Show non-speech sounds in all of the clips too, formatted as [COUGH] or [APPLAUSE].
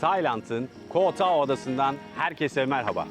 Tayland'ın Koh Tao adasından herkese merhaba.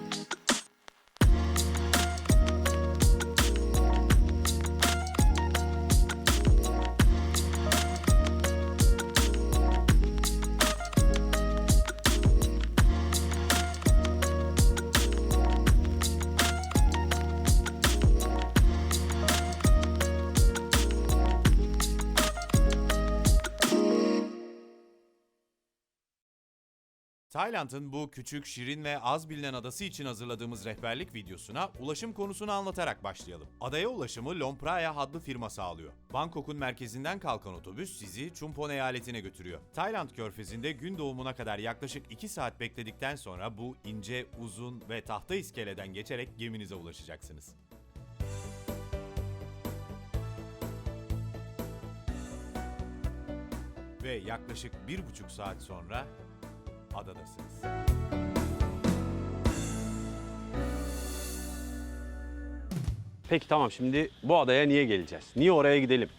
Tayland'ın bu küçük, şirin ve az bilinen adası için hazırladığımız rehberlik videosuna ulaşım konusunu anlatarak başlayalım. Adaya ulaşımı Lompraya adlı firma sağlıyor. Bangkok'un merkezinden kalkan otobüs sizi Chumpon eyaletine götürüyor. Tayland körfezinde gün doğumuna kadar yaklaşık 2 saat bekledikten sonra bu ince, uzun ve tahta iskeleden geçerek geminize ulaşacaksınız. Ve yaklaşık bir buçuk saat sonra adadasınız. Peki tamam şimdi bu adaya niye geleceğiz? Niye oraya gidelim?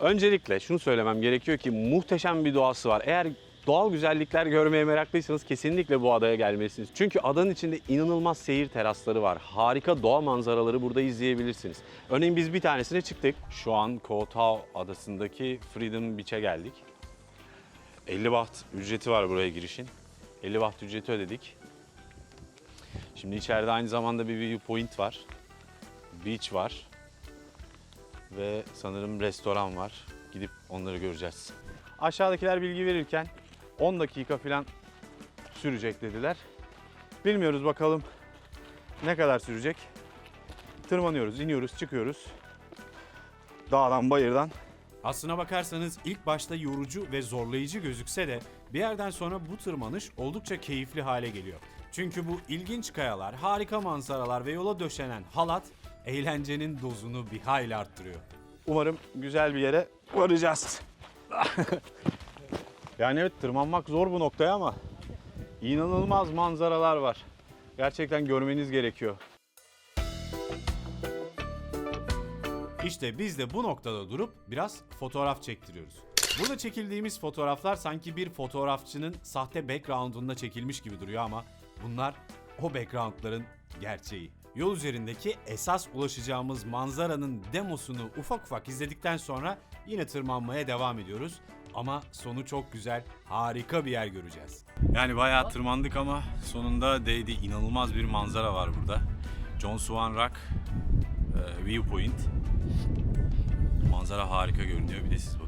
Öncelikle şunu söylemem gerekiyor ki muhteşem bir doğası var. Eğer doğal güzellikler görmeye meraklıysanız kesinlikle bu adaya gelmelisiniz. Çünkü adanın içinde inanılmaz seyir terasları var. Harika doğa manzaraları burada izleyebilirsiniz. Örneğin biz bir tanesine çıktık. Şu an Koh Tao adasındaki Freedom Beach'e geldik. 50 baht ücreti var buraya girişin. 50 baht ücreti ödedik. Şimdi içeride aynı zamanda bir viewpoint var. Beach var. Ve sanırım restoran var. Gidip onları göreceğiz. Aşağıdakiler bilgi verirken 10 dakika falan sürecek dediler. Bilmiyoruz bakalım ne kadar sürecek. Tırmanıyoruz, iniyoruz, çıkıyoruz. Dağdan, bayırdan. Aslına bakarsanız ilk başta yorucu ve zorlayıcı gözükse de bir yerden sonra bu tırmanış oldukça keyifli hale geliyor. Çünkü bu ilginç kayalar, harika manzaralar ve yola döşenen halat eğlencenin dozunu bir hayli arttırıyor. Umarım güzel bir yere varacağız. [LAUGHS] yani evet tırmanmak zor bu noktaya ama inanılmaz manzaralar var. Gerçekten görmeniz gerekiyor. İşte biz de bu noktada durup biraz fotoğraf çektiriyoruz. Burada çekildiğimiz fotoğraflar sanki bir fotoğrafçının sahte background'unda çekilmiş gibi duruyor ama bunlar o background'ların gerçeği. Yol üzerindeki esas ulaşacağımız manzaranın demosunu ufak ufak izledikten sonra yine tırmanmaya devam ediyoruz. Ama sonu çok güzel, harika bir yer göreceğiz. Yani bayağı tırmandık ama sonunda değdi. İnanılmaz bir manzara var burada. John Swan Rock e, Viewpoint. Manzara harika görünüyor. Bir de siz bakın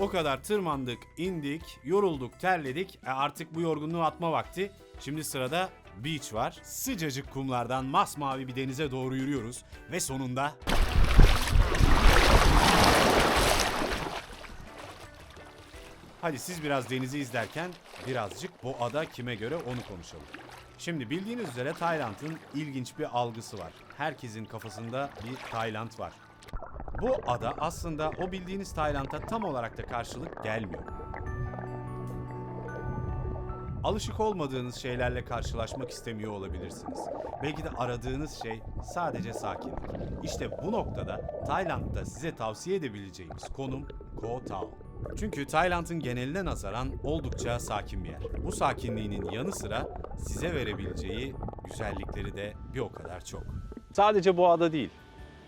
O kadar tırmandık, indik, yorulduk, terledik. E artık bu yorgunluğu atma vakti. Şimdi sırada beach var. Sıcacık kumlardan masmavi bir denize doğru yürüyoruz ve sonunda Hadi siz biraz denizi izlerken birazcık bu ada kime göre onu konuşalım. Şimdi bildiğiniz üzere Tayland'ın ilginç bir algısı var. Herkesin kafasında bir Tayland var. Bu ada aslında o bildiğiniz Tayland'a tam olarak da karşılık gelmiyor. Alışık olmadığınız şeylerle karşılaşmak istemiyor olabilirsiniz. Belki de aradığınız şey sadece sakinlik. İşte bu noktada Tayland'da size tavsiye edebileceğimiz konum Koh Tao. Çünkü Tayland'ın geneline nazaran oldukça sakin bir yer. Bu sakinliğinin yanı sıra size verebileceği güzellikleri de bir o kadar çok. Sadece bu ada değil.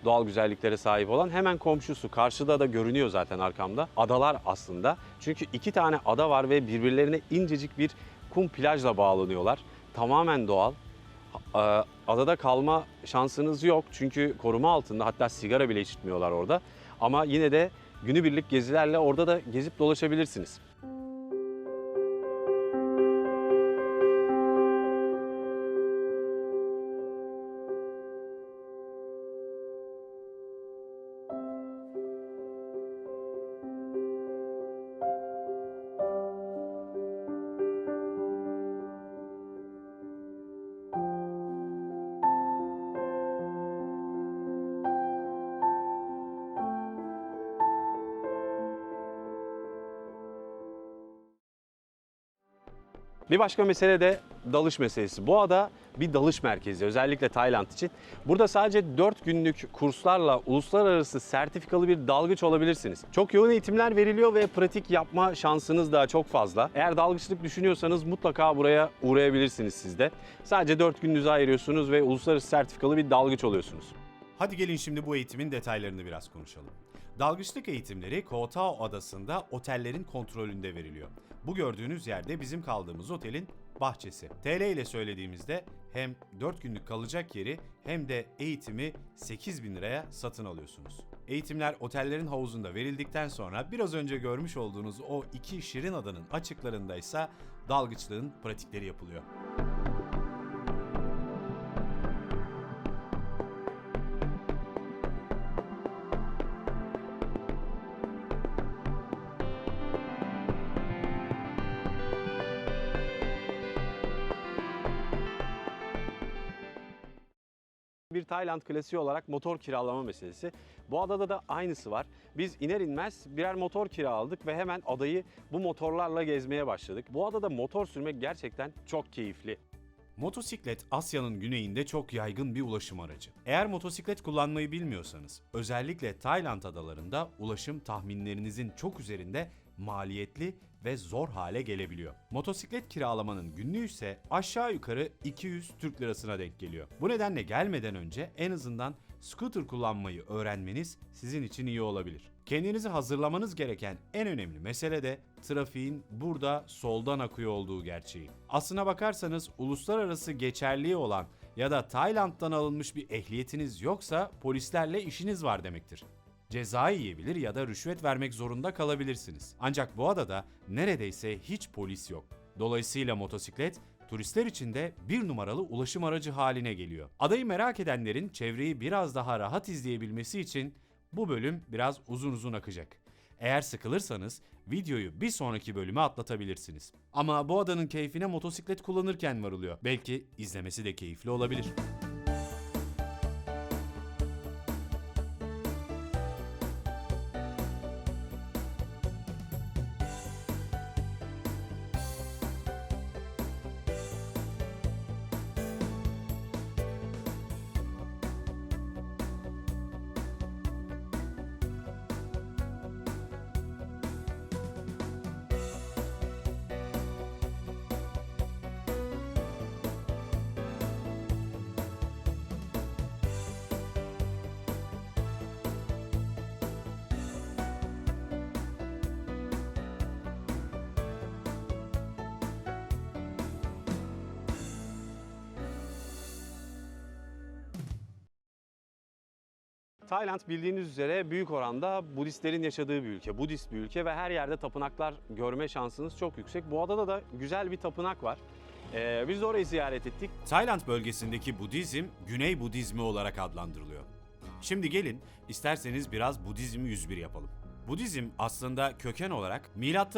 Doğal güzelliklere sahip olan hemen komşusu. Karşıda da görünüyor zaten arkamda. Adalar aslında. Çünkü iki tane ada var ve birbirlerine incecik bir kum plajla bağlanıyorlar. Tamamen doğal. Ee, Adada kalma şansınız yok çünkü koruma altında hatta sigara bile içmiyorlar orada. Ama yine de günübirlik gezilerle orada da gezip dolaşabilirsiniz. Bir başka mesele de dalış meselesi. Bu ada bir dalış merkezi özellikle Tayland için. Burada sadece 4 günlük kurslarla uluslararası sertifikalı bir dalgıç olabilirsiniz. Çok yoğun eğitimler veriliyor ve pratik yapma şansınız da çok fazla. Eğer dalgıçlık düşünüyorsanız mutlaka buraya uğrayabilirsiniz siz de. Sadece 4 gününüzü ayırıyorsunuz ve uluslararası sertifikalı bir dalgıç oluyorsunuz. Hadi gelin şimdi bu eğitimin detaylarını biraz konuşalım. Dalgıçlık eğitimleri Koh Tao adasında otellerin kontrolünde veriliyor. Bu gördüğünüz yerde bizim kaldığımız otelin bahçesi. TL ile söylediğimizde hem 4 günlük kalacak yeri hem de eğitimi 8 bin liraya satın alıyorsunuz. Eğitimler otellerin havuzunda verildikten sonra biraz önce görmüş olduğunuz o iki şirin adanın açıklarında ise dalgıçlığın pratikleri yapılıyor. Tayland klasiği olarak motor kiralama meselesi. Bu adada da aynısı var. Biz iner inmez birer motor kiraladık ve hemen adayı bu motorlarla gezmeye başladık. Bu adada motor sürmek gerçekten çok keyifli. Motosiklet Asya'nın güneyinde çok yaygın bir ulaşım aracı. Eğer motosiklet kullanmayı bilmiyorsanız, özellikle Tayland adalarında ulaşım tahminlerinizin çok üzerinde maliyetli ve zor hale gelebiliyor. Motosiklet kiralamanın günlüğü ise aşağı yukarı 200 Türk lirasına denk geliyor. Bu nedenle gelmeden önce en azından scooter kullanmayı öğrenmeniz sizin için iyi olabilir. Kendinizi hazırlamanız gereken en önemli mesele de trafiğin burada soldan akıyor olduğu gerçeği. Aslına bakarsanız uluslararası geçerliği olan ya da Tayland'dan alınmış bir ehliyetiniz yoksa polislerle işiniz var demektir. Ceza yiyebilir ya da rüşvet vermek zorunda kalabilirsiniz. Ancak bu adada neredeyse hiç polis yok. Dolayısıyla motosiklet turistler için de bir numaralı ulaşım aracı haline geliyor. Adayı merak edenlerin çevreyi biraz daha rahat izleyebilmesi için bu bölüm biraz uzun uzun akacak. Eğer sıkılırsanız videoyu bir sonraki bölüme atlatabilirsiniz. Ama bu adanın keyfine motosiklet kullanırken varılıyor. Belki izlemesi de keyifli olabilir. Tayland bildiğiniz üzere büyük oranda Budistlerin yaşadığı bir ülke. Budist bir ülke ve her yerde tapınaklar görme şansınız çok yüksek. Bu adada da güzel bir tapınak var. Ee, biz de orayı ziyaret ettik. Tayland bölgesindeki Budizm, Güney Budizmi olarak adlandırılıyor. Şimdi gelin isterseniz biraz Budizm 101 yapalım. Budizm aslında köken olarak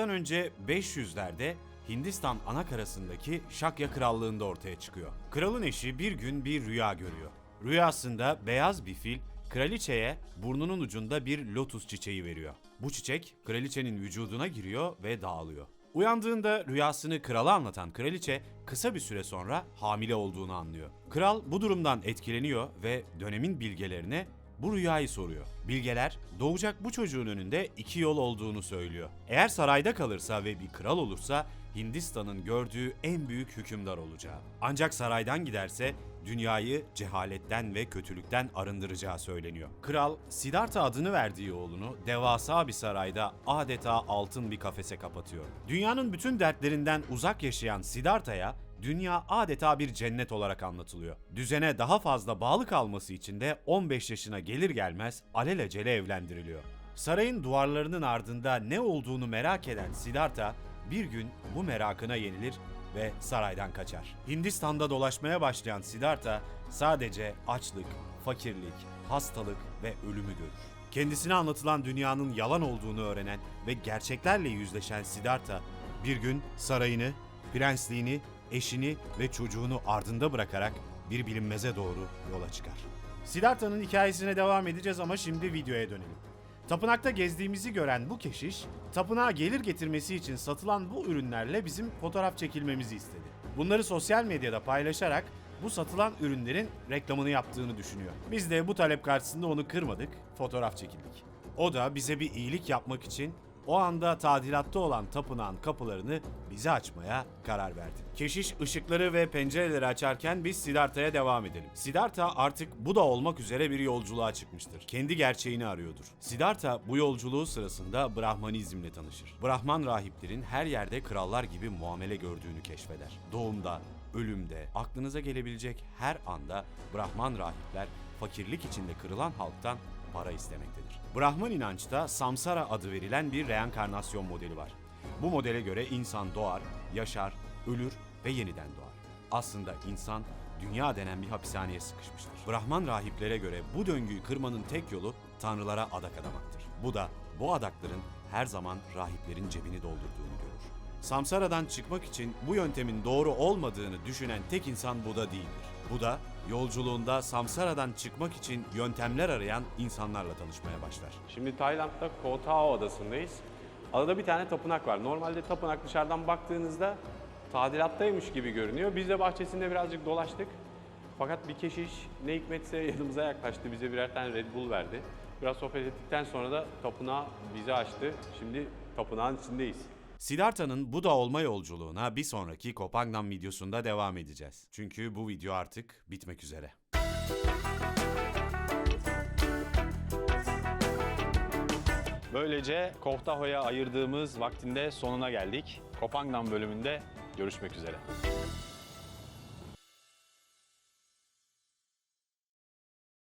önce 500'lerde Hindistan anakarasındaki Şakya Krallığı'nda ortaya çıkıyor. Kralın eşi bir gün bir rüya görüyor. Rüyasında beyaz bir fil kraliçeye burnunun ucunda bir lotus çiçeği veriyor. Bu çiçek kraliçenin vücuduna giriyor ve dağılıyor. Uyandığında rüyasını krala anlatan kraliçe kısa bir süre sonra hamile olduğunu anlıyor. Kral bu durumdan etkileniyor ve dönemin bilgelerine bu rüyayı soruyor. Bilgeler doğacak bu çocuğun önünde iki yol olduğunu söylüyor. Eğer sarayda kalırsa ve bir kral olursa Hindistan'ın gördüğü en büyük hükümdar olacağı. Ancak saraydan giderse dünyayı cehaletten ve kötülükten arındıracağı söyleniyor. Kral Siddhartha adını verdiği oğlunu devasa bir sarayda adeta altın bir kafese kapatıyor. Dünyanın bütün dertlerinden uzak yaşayan Siddhartha'ya dünya adeta bir cennet olarak anlatılıyor. Düzene daha fazla bağlı kalması için de 15 yaşına gelir gelmez alelacele evlendiriliyor. Sarayın duvarlarının ardında ne olduğunu merak eden Siddhartha bir gün bu merakına yenilir ve saraydan kaçar. Hindistan'da dolaşmaya başlayan Siddhartha sadece açlık, fakirlik, hastalık ve ölümü görür. Kendisine anlatılan dünyanın yalan olduğunu öğrenen ve gerçeklerle yüzleşen Siddhartha bir gün sarayını, prensliğini, eşini ve çocuğunu ardında bırakarak bir bilinmeze doğru yola çıkar. Siddhartha'nın hikayesine devam edeceğiz ama şimdi videoya dönelim. Tapınakta gezdiğimizi gören bu keşiş, tapınağa gelir getirmesi için satılan bu ürünlerle bizim fotoğraf çekilmemizi istedi. Bunları sosyal medyada paylaşarak bu satılan ürünlerin reklamını yaptığını düşünüyor. Biz de bu talep karşısında onu kırmadık, fotoğraf çekildik. O da bize bir iyilik yapmak için o anda tadilatta olan tapınağın kapılarını bize açmaya karar verdi. Keşiş ışıkları ve pencereleri açarken biz Siddhartha'ya devam edelim. Siddhartha artık Buda olmak üzere bir yolculuğa çıkmıştır. Kendi gerçeğini arıyordur. Siddhartha bu yolculuğu sırasında Brahmanizmle tanışır. Brahman rahiplerin her yerde krallar gibi muamele gördüğünü keşfeder. Doğumda, ölümde, aklınıza gelebilecek her anda Brahman rahipler fakirlik içinde kırılan halktan para istemektedir. Brahman inançta Samsara adı verilen bir reenkarnasyon modeli var. Bu modele göre insan doğar, yaşar, ölür ve yeniden doğar. Aslında insan dünya denen bir hapishaneye sıkışmıştır. Brahman rahiplere göre bu döngüyü kırmanın tek yolu tanrılara adak adamaktır. Bu da bu adakların her zaman rahiplerin cebini doldurduğunu görür. Samsara'dan çıkmak için bu yöntemin doğru olmadığını düşünen tek insan Buda değildir. Buda, yolculuğunda Samsara'dan çıkmak için yöntemler arayan insanlarla tanışmaya başlar. Şimdi Tayland'da Koh Tao adasındayız. Adada bir tane tapınak var. Normalde tapınak dışarıdan baktığınızda tadilattaymış gibi görünüyor. Biz de bahçesinde birazcık dolaştık. Fakat bir keşiş ne hikmetse yanımıza yaklaştı. Bize birer tane Red Bull verdi. Biraz sohbet ettikten sonra da tapınağı bize açtı. Şimdi tapınağın içindeyiz. Siddhartha'nın Buda olma yolculuğuna bir sonraki Kopangan videosunda devam edeceğiz. Çünkü bu video artık bitmek üzere. Böylece Kohtaho'ya ayırdığımız vaktinde sonuna geldik. Kopangan bölümünde görüşmek üzere.